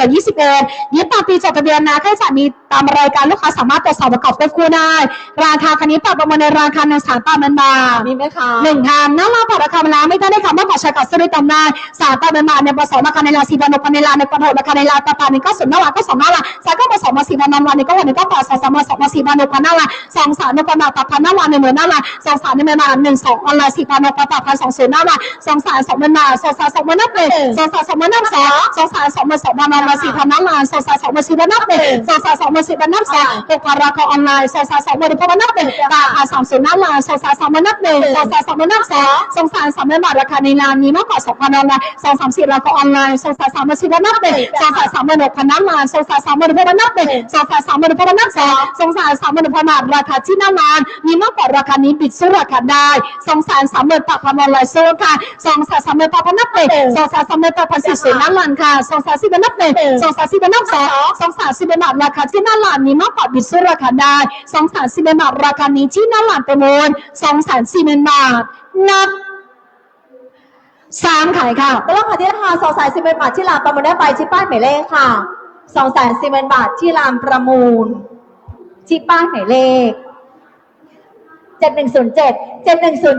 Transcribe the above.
จดยี่สิบเอ็ดยึดตามปีจดทะเบียนนะค่าใช้จ่ายมีตามรายการลูกค้าสามารถตรวจสอบประกอบควบคู่ได้ ราคาคันนี้ปรับประมาณในราคาในสถานตามมันบาทมีไหมคะหนึ่งคันน้าลาผ่อนราคามาแล้วไม่ได้ กับซื้อได้ตามได้สาตามเป็นมาในผสมาคาในลาสีบานกในลาในกระโดดราคาในลาตาปานี่ก็สุดน่ารักก็สองน่ารักสายก็ผสมมาสีบานันนี่ก็วันนี้ก็ปอสองสามมาสมาสีบานกน่ารักสองสามนกนาตาพันนารักในเมือนารักสองสามในเมืองมาหนึ่งสองออนลน์สีบานกตาพันสองศูนย์นารักสองสามสองเมืองมาสองสามสองเมือนับหนึ่งสองสามสองเมือนับสองสองสามสองเมืองสองบานมาสี่พันนารักสองสามสองเมืองสี่บานนับหนึ่งสองสามสองเมืองสี่บานนับสองหกพันราคออนไลน์สองสามสองเมืองพบนับหนึ่งตาอาสามศูนย์นารักสองสามสองเมือนับหนึ่งสองสามสองเมือนับสองสองสารสามบาราคาในร้านมีมากกว่าสองพันออนไลน์สองสามสี่ราออนไลน์สองสารสามสิบนับหนึ่งสองสารสามหมื่นหกพันน้ำมันสองสารสามหมื่นหกพันนับหนึ่งสองสารสามหมื่นหกพันนับสองสองสารสามหมื่นหกพันบาทราคาที่หน้างาน มีมากกว่าราคานี้ปิดสู้ราคาได้สองสารสามหมื่นแปดพันออนไลน์สู้ค่ะสองสารสามหมื่นแปดพันนับหนึ่งสองสารสามหมื่นแปดพันสี่สิบน้ำมันค่ะสองสารสิบนับหนึ่งสองสารสิบนับสองสองสารสิบบาทราคาที่หน้าร้านมีมากกว่าปิดสู้ราคาได้สองสารสิบบาทราคานี้ที่หน้าร้านประมูลสองสารสี่หมื่นบาทนับ สามขายค่ะก็ราคาที่ราคาสองแสนสิบเอ็ดบาทที่รามประมูลได้ไปชิปป้ายหมายเลขค่ะสองแสนสิบเอ็ดบาทที่รามประมูล ชิปป้ายหมายเลขเจ็ดหนึ่งศูนย์เจ็ดเจ็ดหนึ่งศูนย์